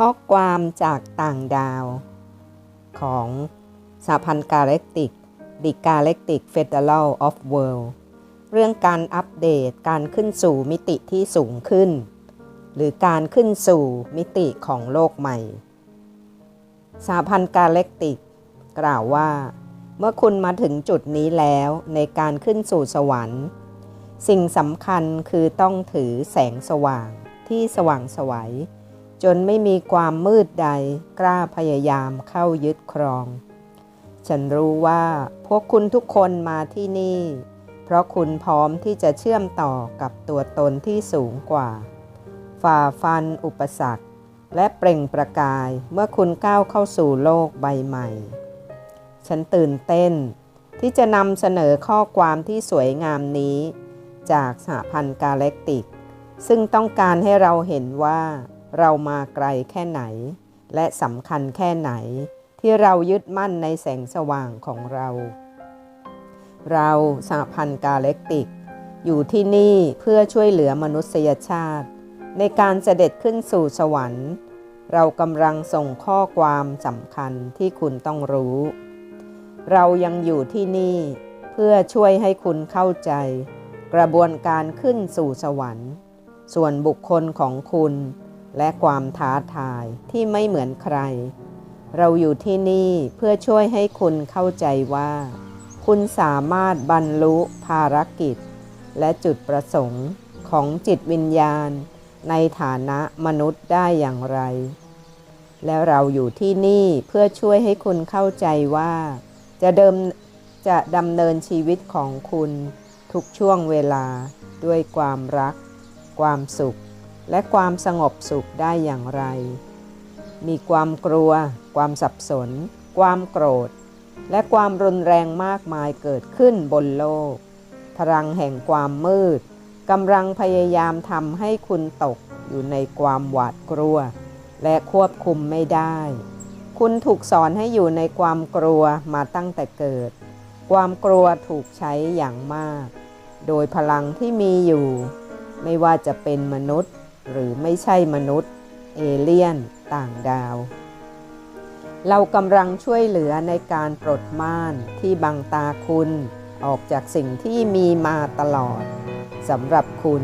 ข้อความจากต่างดาวของสหพันธ์กาแล็กติก The Galactic Federal of World เรื่องการอัปเดตการขึ้นสู่มิติที่สูงขึ้น หรือการขึ้นสู่มิติของโลกใหม่สหพันธ์กาแล็กติก กล่าวว่า เมื่อคุณมาถึงจุดนี้แล้วในการขึ้นสู่สวรรค์ สิ่งสำคัญคือต้องถือแสงสว่างที่สว่างไสวัย จนไม่มีความมืดใดกล้าพยายามเข้ายึดครอง ฉันรู้ว่าพวกคุณทุกคนมาที่นี่ เพราะคุณพร้อมที่จะเชื่อมต่อกับตัวตนที่สูงกว่า ฝ่าฟันอุปสรรค และเปล่งประกายเมื่อคุณก้าวเข้าสู่โลกใบใหม่ ฉันตื่นเต้นที่จะนำเสนอข้อความที่สวยงามนี้ จากสหพันธ์กาแล็กติก ซึ่งต้องการให้เราเห็นว่า เรามาไกลแค่ไหน และสำคัญแค่ไหน ที่เรายึดมั่นในแสงสว่างของเรา เราสหพันธ์กาแล็กติก อยู่ที่นี่เพื่อช่วยเหลือมนุษยชาติ ในการเสด็จขึ้นสู่สวรรค์ เรากำลังส่งข้อความสำคัญที่คุณต้องรู้ เรายังอยู่ที่นี่เพื่อช่วยให้คุณเข้าใจ กระบวนการขึ้นสู่สวรรค์ ส่วนบุคคลของคุณ และความท้าทายที่ไม่เหมือนใคร เราอยู่ที่นี่เพื่อช่วยให้คุณเข้าใจว่า คุณสามารถบรรลุภารกิจ และจุดประสงค์ของจิตวิญญาณ ในฐานะมนุษย์ได้อย่างไร แล้วเราอยู่ที่นี่เพื่อช่วยให้คุณเข้าใจว่า จะเดิมจะดำเนินชีวิตของคุณทุกช่วงเวลาด้วยความรัก ความสุข และความสงบสุขได้อย่างไร มีความกลัว ความสับสน ความโกรธ และความรุนแรงมากมายเกิดขึ้นบนโลก พลังแห่งความมืดกำลังพยายามทำให้คุณตกอยู่ในความหวาดกลัว และควบคุมไม่ได้ คุณถูกสอนให้อยู่ในความกลัวมาตั้งแต่เกิด ความกลัวถูกใช้อย่างมาก โดยพลังที่มีอยู่ ไม่ว่าจะเป็นมนุษย์ หรือไม่ใช่มนุษย์ เอเลี่ยน ต่างดาว เรากำลังช่วยเหลือในการปลดม่านที่บังตาคุณออกจากสิ่งที่มีมาตลอดสำหรับคุณ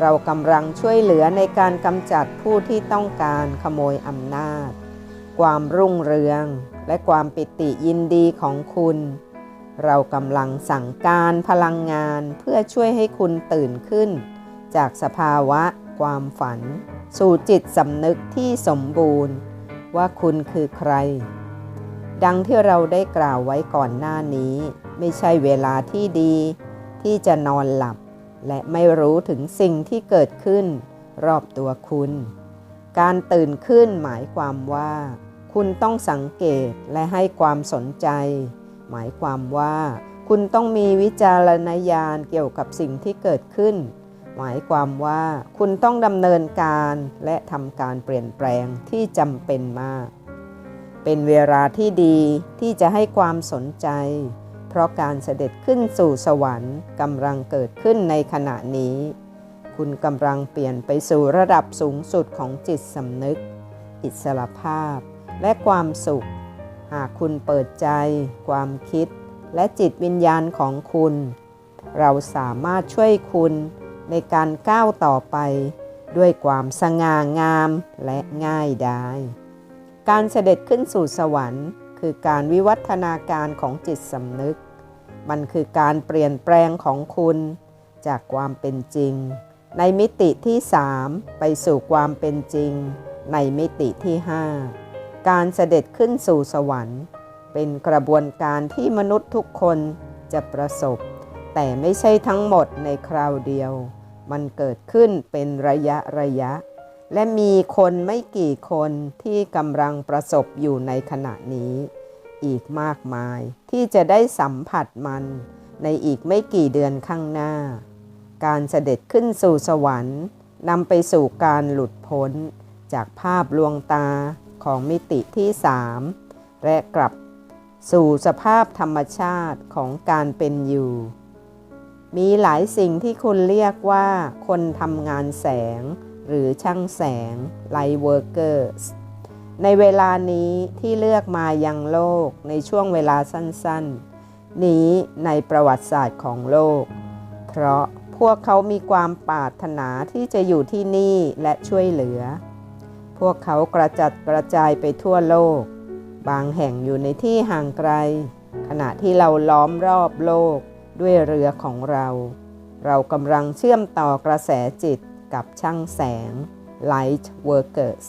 เรากำลังช่วยเหลือในการกำจัดผู้ที่ต้องการขโมยอำนาจ ความรุ่งเรืองและความปิติยินดีของคุณ เรากำลังสั่งการพลังงานเพื่อช่วยให้คุณตื่นขึ้น จากสภาวะ ความฝัน สู่จิตสำนึกที่สมบูรณ์ ว่าคุณคือใคร ดังที่เราได้กล่าวไว้ก่อนหน้านี้ ไม่ใช่เวลาที่ดี ที่จะนอนหลับ และไม่รู้ถึงสิ่งที่เกิดขึ้น รอบตัวคุณ การตื่นขึ้นหมายความว่า คุณต้องสังเกตและให้ความสนใจ หมายความว่าคุณต้องมีวิจารณญาณเกี่ยวกับสิ่งที่เกิดขึ้น หมายความว่าคุณต้องดำเนินการและทำการเปลี่ยนแปลงที่จำเป็นมาก เป็นเวลาที่ดีที่จะให้ความสนใจ เพราะการเสด็จขึ้นสู่สวรรค์กำลังเกิดขึ้นในขณะนี้ คุณกำลังเปลี่ยนไปสู่ระดับสูงสุดของจิตสำนึก อิสรภาพ และความสุข หากคุณเปิดใจ ความคิด และจิตวิญญาณของคุณ เราสามารถช่วยคุณ ในการก้าวต่อไป ด้วยความสง่างามและง่ายดาย การเสด็จขึ้นสู่สวรรค์คือการวิวัฒนาการของจิตสำนึก มันคือการเปลี่ยนแปลงของคุณ จากความเป็นจริง ในมิติที่3ไปสู่ความเป็นจริง ในมิติที่5การเสด็จขึ้นสู่สวรรค์ เป็นกระบวนการที่มนุษย์ทุกคนจะประสบ แต่ไม่ใช่ทั้งหมดในคราวเดียว มันเกิดขึ้นเป็นระยะระยะ และมีคนไม่กี่คนที่กำลังประสบอยู่ในขณะนี้ อีกมากมายที่จะได้สัมผัสมันในอีกไม่กี่เดือนข้างหน้า การเสด็จขึ้นสู่สวรรค์นำไปสู่การหลุดพ้นจากภาพลวงตาของมิติที่สามและกลับสู่สภาพธรรมชาติของการเป็นอยู่ มีหลายสิ่งที่คุณเรียกว่าคนทำงานแสง หรือช่างแสง Light Workers ในเวลานี้ที่เลือกมายังโลกในช่วงเวลาสั้นๆ นี้ในประวัติศาสตร์ของโลก เพราะพวกเขามีความปรารถนาที่จะอยู่ที่นี่และช่วยเหลือ พวกเขากระจัดกระจายไปทั่วโลก บางแห่งอยู่ในที่ห่างไกล ขณะที่เราล้อมรอบโลก ด้วยเรือของเรา เรากำลังเชื่อมต่อกระแสจิตกับช่างแสง Light Workers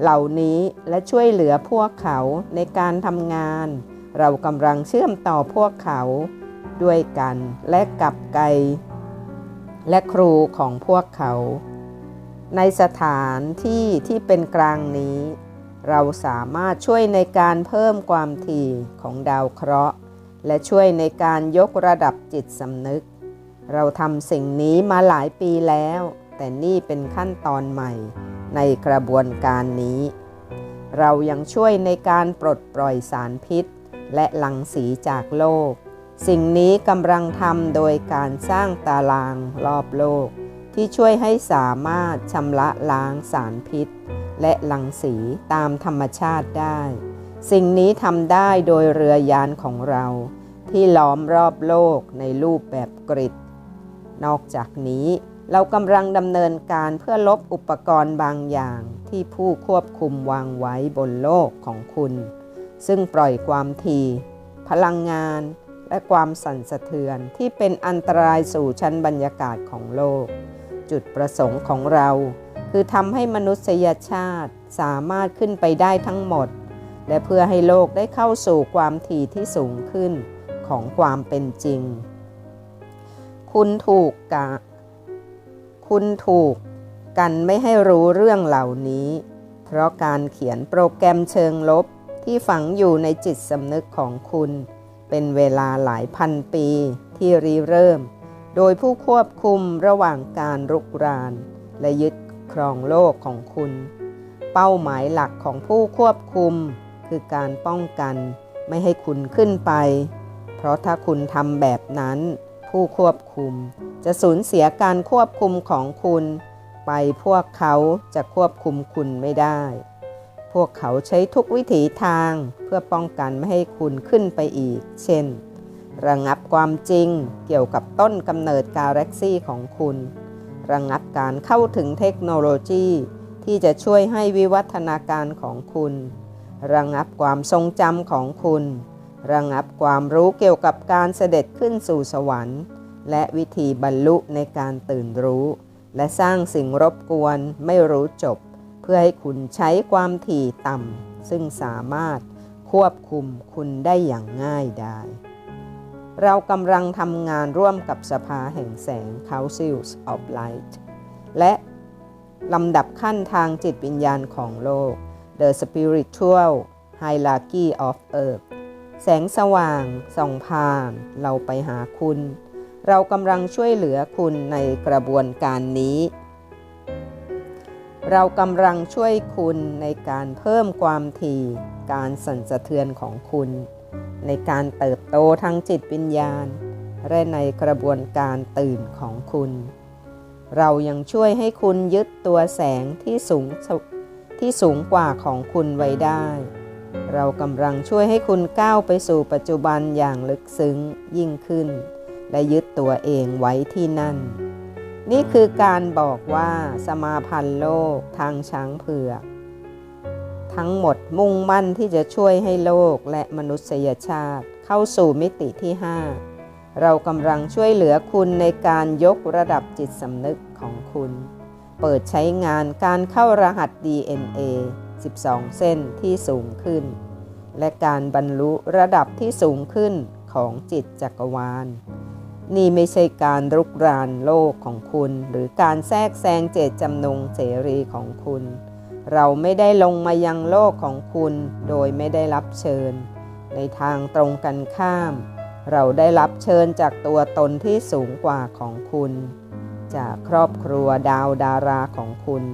เหล่านี้และช่วยเหลือพวกเขาในการทำงาน เรากำลังเชื่อมต่อพวกเขาด้วยกันและกับไกลและครูของพวกเขา ในสถานที่ที่เป็นกลางนี้ เราสามารถช่วยในการเพิ่มความถี่ของดาวเคราะห์ และช่วยในการยกระดับจิตสำนึก เราทำสิ่งนี้มาหลายปีแล้ว แต่นี่เป็นขั้นตอนใหม่ในกระบวนการนี้ เรายังช่วยในการปลดปล่อยสารพิษ และหลังสีจากโลก สิ่งนี้กำลังทำโดยการสร้างตารางรอบโลก ที่ช่วยให้สามารถชำระล้างสารพิษ และหลังสีตามธรรมชาติได้ สิ่งนี้ทำได้โดยเรือยานของเรา ที่ล้อมรอบโลกในรูปแบบกริดนอกจากนี้เรากำลังดำเนินการเพื่อลบอุปกรณ์บางอย่างที่ผู้ควบคุมวางไว้บนโลกของคุณ ซึ่งปล่อยความถี่พลังงานและความสั่นสะเทือนที่เป็นอันตรายสู่ชั้นบรรยากาศของโลก จุดประสงค์ของเรา คือทำให้มนุษยชาติสามารถขึ้นไปได้ทั้งหมด และเพื่อให้โลกได้เข้าสู่ความถี่ที่สูงขึ้นของความเป็นจริง คุณถูกกะคุณถูกกันไม่ให้รู้เรื่องเหล่านี้ เพราะการเขียนโปรแกรมเชิงลบที่ฝังอยู่ในจิตสำนึกของคุณ เป็นเวลาหลายพันปีที่รีเริ่ม โดยผู้ควบคุมระหว่างการรุกราน และยึดครองโลกของคุณ เป้าหมายหลักของผู้ควบคุม คือการป้องกันไม่ให้คุณขึ้นไป เพราะถ้าคุณทำแบบนั้น ผู้ควบคุม จะสูญเสียการควบคุมของคุณ ไปพวกเขาจะควบคุมคุณไม่ได้ พวกเขาใช้ทุกวิถีทางเพื่อป้องกันไม่ให้คุณขึ้นไปอีก เช่น ระงับความจริงเกี่ยวกับต้นกำเนิดกาแล็กซี่ของคุณ ระงับการเข้าถึงเทคโนโลยีที่จะช่วยให้วิวัฒนาการของคุณ ระงับความทรงจำของคุณ ระงับความรู้เกี่ยวกับการเสด็จขึ้นสู่สวรรค์ และวิธีบรรลุในการตื่นรู้ และสร้างสิ่งรบกวนไม่รู้จบ เพื่อให้คุณใช้ความถี่ต่ำซึ่งสามารถควบคุมคุณได้อย่างง่ายดายเรากำลังทำงานร่วมกับสภาแห่งแสง Councils of Light และลำดับขั้นทางจิตวิญญาณของโลก The Spiritual Hierarchy of Earth แสงสว่างส่องผ่านเราไปหาคุณ เรากำลังช่วยเหลือคุณในกระบวนการนี้ เรากำลังช่วยคุณในการเพิ่มความถี่การสั่นสะเทือนของคุณ ในการเติบโตทางจิตวิญญาณ และในกระบวนการตื่นของคุณ เรายังช่วยให้คุณยึดตัวแสงที่สูง ที่สูงกว่าของคุณไว้ได้ เรากำลังช่วยให้คุณก้าวไปสู่ปัจจุบันอย่างลึกซึ้งยิ่งขึ้น และยึดตัวเองไว้ที่นั่น นี่คือการบอกว่าสมาพันธ์โลกทางช้างเผือก ทั้งหมดมุ่งมั่นที่จะช่วยให้โลกและมนุษยชาติเข้าสู่มิติที่ 5 เรากำลังช่วยเหลือคุณในการยกระดับจิตสำนึกของคุณ เปิดใช้งานการเข้ารหัส DNA 12 เส้นที่สูงขึ้น และการบรรลุระดับที่สูงขึ้นของจิตจักรวาล นี่ไม่ใช่การรุกรานโลกของคุณ หรือการแทรกแซงเจตจำนงเสรีของคุณ เราไม่ได้ลงมายังโลกของคุณโดยไม่ได้รับเชิญ ในทางตรงกันข้าม เราได้รับเชิญจากตัวตนที่สูงกว่าของคุณ จากครอบครัวดาวดาราของคุณ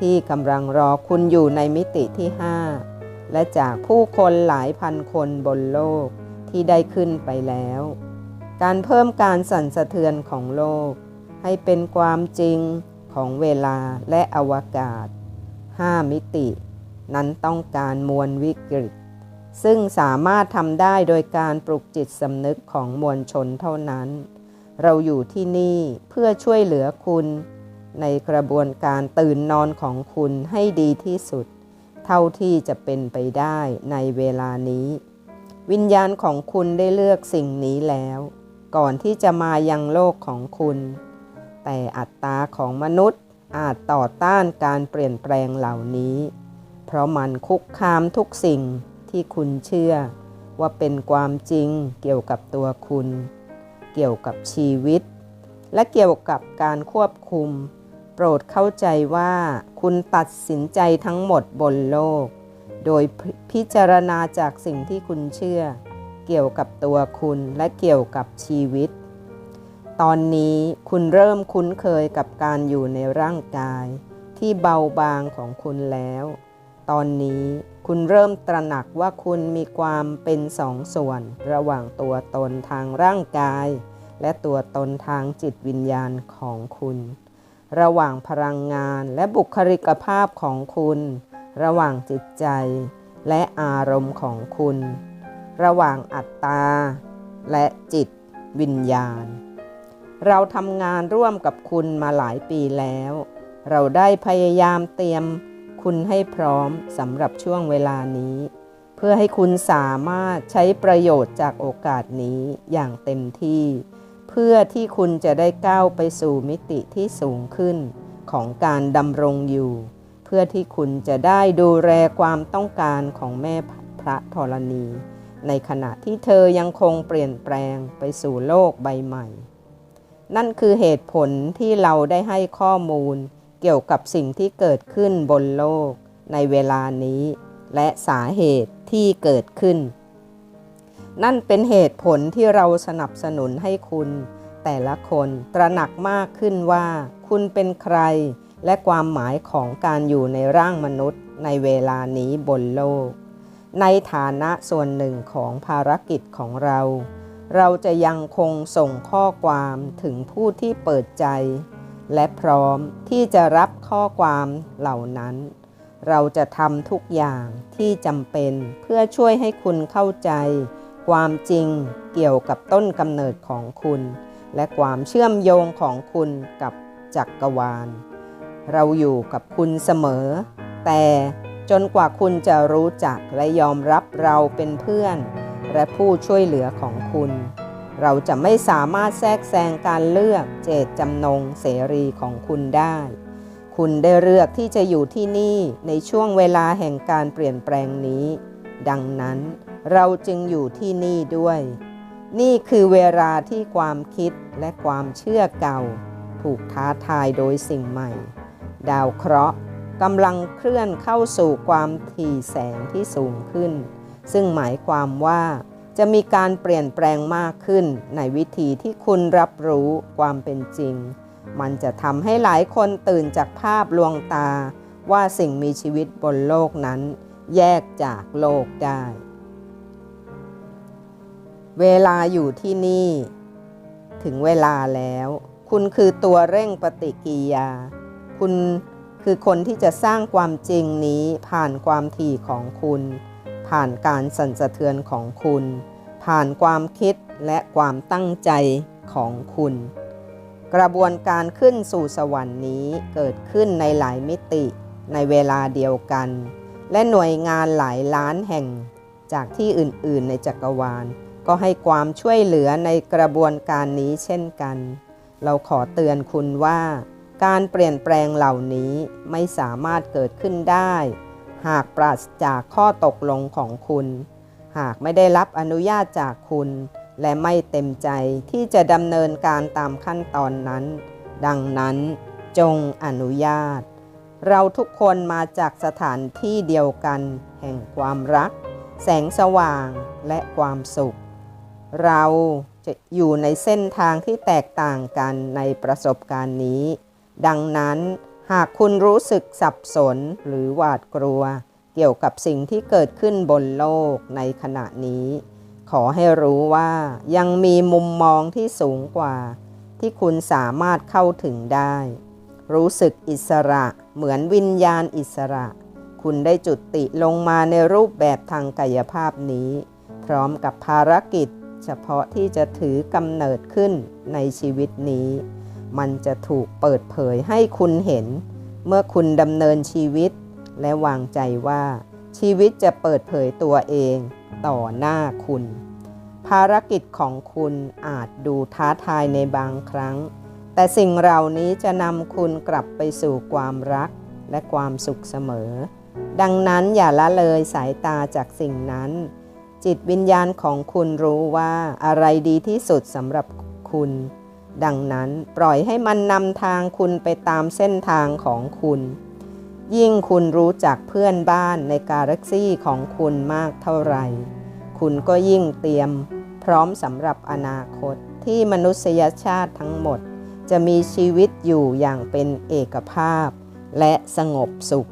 ที่กำลังรอคุณอยู่ในมิติที่ 5 และจากผู้คนหลายพันคนบนโลกที่ได้ขึ้นไปแล้ว การเพิ่มการสั่นสะเทือนของโลก ให้เป็นความจริงของเวลาและอวกาศ 5 มิติ นั้นต้องการมวลวิกฤต ซึ่งสามารถทำได้โดยการปลุกจิตสำนึกของมวลชนเท่านั้น เราอยู่ที่นี่เพื่อช่วยเหลือคุณ ในกระบวนการตื่นนอนของคุณให้ดีที่สุด เท่าที่จะเป็นไปได้ในเวลานี้ วิญญาณของคุณได้เลือกสิ่งนี้แล้ว ก่อนที่จะมายังโลกของคุณ แต่อัตตาของมนุษย์อาจต่อต้านการเปลี่ยนแปลงเหล่านี้ เพราะมันคุกคามทุกสิ่งที่คุณเชื่อ ว่าเป็นความจริงเกี่ยวกับตัวคุณ เกี่ยวกับชีวิต และเกี่ยวกับการควบคุม โปรดเข้าใจว่าคุณตัดสินใจทั้งหมดบนโลก โดยพิจารณาจากสิ่งที่คุณเชื่อ เกี่ยวกับตัวคุณและเกี่ยวกับชีวิต ตอนนี้คุณเริ่มคุ้นเคยกับการอยู่ในร่างกาย ที่เบาบางของคุณแล้ว ตอนนี้คุณเริ่มตระหนักว่าคุณมีความเป็นสองส่วน ระหว่างตัวตนทางร่างกาย และตัวตนทางจิตวิญญาณของคุณ ระหว่างพลังงานและบุคลิกภาพของคุณ ระหว่างจิตใจ และอารมณ์ของคุณ ระหว่างอัตตา และจิตวิญญาณ เราทำงานร่วมกับคุณมาหลายปีแล้ว เราได้พยายามเตรียม คุณให้พร้อมสำหรับช่วงเวลานี้ เพื่อให้คุณสามารถใช้ประโยชน์จากโอกาสนี้อย่างเต็มที่ เพื่อที่คุณจะได้ก้าวไปสู่มิติที่สูงขึ้นของการดำรงอยู่ เพื่อที่คุณจะได้ดูแลความต้องการของแม่พระธรณี ในขณะที่เธอยังคงเปลี่ยนแปลงไปสู่โลกใบใหม่ นั่นคือเหตุผลที่เราได้ให้ข้อมูล เกี่ยวกับสิ่งที่เกิดขึ้นบนโลกในเวลานี้ และสาเหตุที่เกิดขึ้น นั่นเป็นเหตุผลที่เราสนับสนุนให้คุณ แต่ละคนตระหนักมากขึ้นว่า คุณเป็นใคร และความหมายของการอยู่ในร่างมนุษย์ในเวลานี้บนโลก ในฐานะส่วนหนึ่งของภารกิจของเรา เราจะยังคงส่งข้อความถึงผู้ที่เปิดใจ และพร้อมที่จะรับข้อความเหล่านั้น เราจะทำทุกอย่างที่จำเป็นเพื่อช่วยให้คุณเข้าใจ ความจริงเกี่ยวกับต้นกำเนิดของคุณ และความเชื่อมโยงของคุณกับจักรวาล เราอยู่กับคุณเสมอ แต่จนกว่าคุณจะรู้จักและยอมรับเราเป็นเพื่อน และผู้ช่วยเหลือของคุณ เราจะไม่สามารถแทรกแซงการเลือกเจตจำนงเสรีของคุณได้ คุณได้เลือกที่จะอยู่ที่นี่ในช่วงเวลาแห่งการเปลี่ยนแปลงนี้ ดังนั้นเราจึงอยู่ที่นี่ด้วย นี่คือเวลาที่ความคิดและความเชื่อเก่า ถูกท้าทายโดยสิ่งใหม่ ดาวเคราะห์กำลังเคลื่อนเข้าสู่ความถี่แสงที่สูงขึ้น ซึ่งหมายความว่า จะมีการเปลี่ยนแปลงมากขึ้น ในวิธีที่คุณรับรู้ความเป็นจริง มันจะทำให้หลายคนตื่นจากภาพลวงตา ว่าสิ่งมีชีวิตบนโลกนั้น แยกจากโลกได้ เวลาอยู่ที่นี่ ถึงเวลาแล้ว คุณคือตัวเร่งปฏิกิริยา คุณคือคนที่จะสร้างความจริงนี้ผ่านความถี่ของคุณ ผ่านการสั่นสะเทือนของคุณ ผ่านความคิดและความตั้งใจของคุณ กระบวนการขึ้นสู่สวรรค์นี้เกิดขึ้นในหลายมิติในเวลาเดียวกัน และหน่วยงานหลายล้านแห่งจากที่อื่นๆในจักรวาล ก็ให้ความช่วยเหลือในกระบวนการนี้เช่นกัน เราขอเตือนคุณว่า การเปลี่ยนแปลงเหล่านี้ไม่สามารถเกิดขึ้นได้ หากปราศจากข้อตกลงของคุณ หากไม่ได้รับอนุญาตจากคุณ และไม่เต็มใจที่จะดำเนินการตามขั้นตอนนั้น ดังนั้นจงอนุญาต เราทุกคนมาจากสถานที่เดียวกัน แห่งความรัก แสงสว่างและความสุข เราจะอยู่ในเส้นทางที่แตกต่างกันในประสบการณ์นี้ ดังนั้น หากคุณรู้สึกสับสนหรือหวาดกลัว เกี่ยวกับสิ่งที่เกิดขึ้นบนโลกในขณะนี้ ขอให้รู้ว่ายังมีมุมมองที่สูงกว่า ที่คุณสามารถเข้าถึงได้ รู้สึกอิสระเหมือนวิญญาณอิสระ คุณได้จุติลงมาในรูปแบบทางกายภาพนี้ พร้อมกับภารกิจ เฉพาะที่จะถือกำเนิดขึ้นในชีวิตนี้ มันจะถูกเปิดเผยให้คุณเห็น เมื่อคุณดำเนินชีวิต และวางใจว่า ชีวิตจะเปิดเผยตัวเองต่อหน้าคุณ ภารกิจของคุณอาจดูท้าทายในบางครั้ง แต่สิ่งเหล่านี้จะนำคุณกลับไปสู่ความรักและความสุขเสมอ ดังนั้นอย่าละเลยสายตาจากสิ่งนั้น จิตวิญญาณของคุณรู้ว่าอะไรดีที่สุดสำหรับคุณ ดังนั้นปล่อยให้มันนำทางคุณไปตามเส้นทางของคุณ ยิ่งคุณรู้จักเพื่อนบ้านในกาแล็กซี่ของคุณมากเท่าไหร่ คุณก็ยิ่งเตรียมพร้อมสำหรับอนาคตที่มนุษยชาติทั้งหมด จะมีชีวิตอยู่อย่างเป็นเอกภาพ และสงบสุข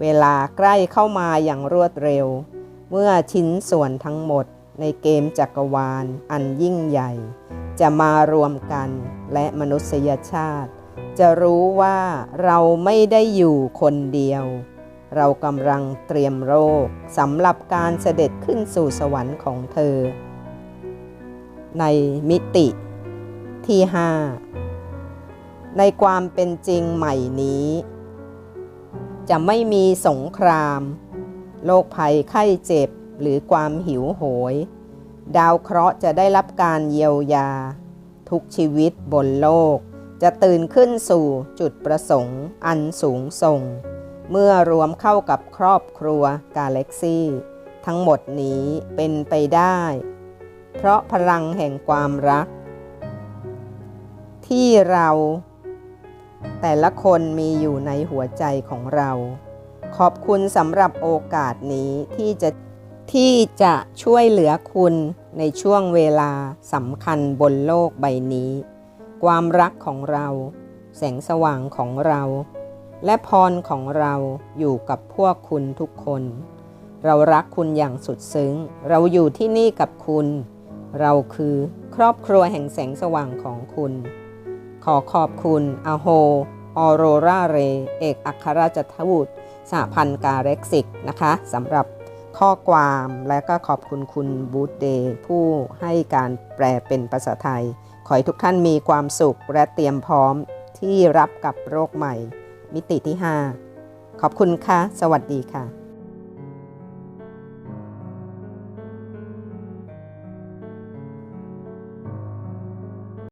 เวลาใกล้เข้ามาอย่างรวดเร็ว เมื่อชิ้นส่วนทั้งหมด ในเกมจักรวาลอันยิ่งใหญ่ จะมารวมกันและมนุษยชาติ จะรู้ว่าเราไม่ได้อยู่คนเดียว เรากำลังเตรียมโรคสำหรับการเสด็จขึ้นสู่สวรรค์ของเธอ ในมิติที่ 5 ในความเป็นจริงใหม่นี้ จะไม่มีสงคราม โรคภัยไข้เจ็บ หรือความหิวโหย ดาวเคราะห์จะได้รับการเยียวยา ทุกชีวิตบนโลก จะตื่นขึ้นสู่จุดประสงค์ อันสูงส่ง เมื่อรวมเข้ากับครอบครัวกาแล็กซี่ ทั้งหมดนี้เป็นไปได้ เพราะพลังแห่งความรัก ที่เราแต่ละคนมีอยู่ในหัวใจของเรา ขอบคุณสำหรับโอกาสนี้ที่จะ ที่จะช่วยเหลือคุณในช่วงเวลาสำคัญบนโลกใบนี้ ความรักของเรา แสงสว่างของเรา และพรของเราอยู่กับพวกคุณทุกคน เรารักคุณอย่างสุดซึ้ง เราอยู่ที่นี่กับคุณ เราคือครอบครัวแห่งแสงสว่างของคุณ ขอขอบคุณอโฮออโรราเร เอกอัครราชทูตสหพันธ์กาเร็กซิกนะคะสำหรับ ข้อความและก็ขอบคุณคุณบูธเดย์ผู้ให้การแปลเป็นภาษาไทย ขอให้ทุกท่านมีความสุขและเตรียมพร้อมที่รับกับโรคใหม่ มิติที่ 5 ขอบคุณค่ะ สวัสดีค่ะ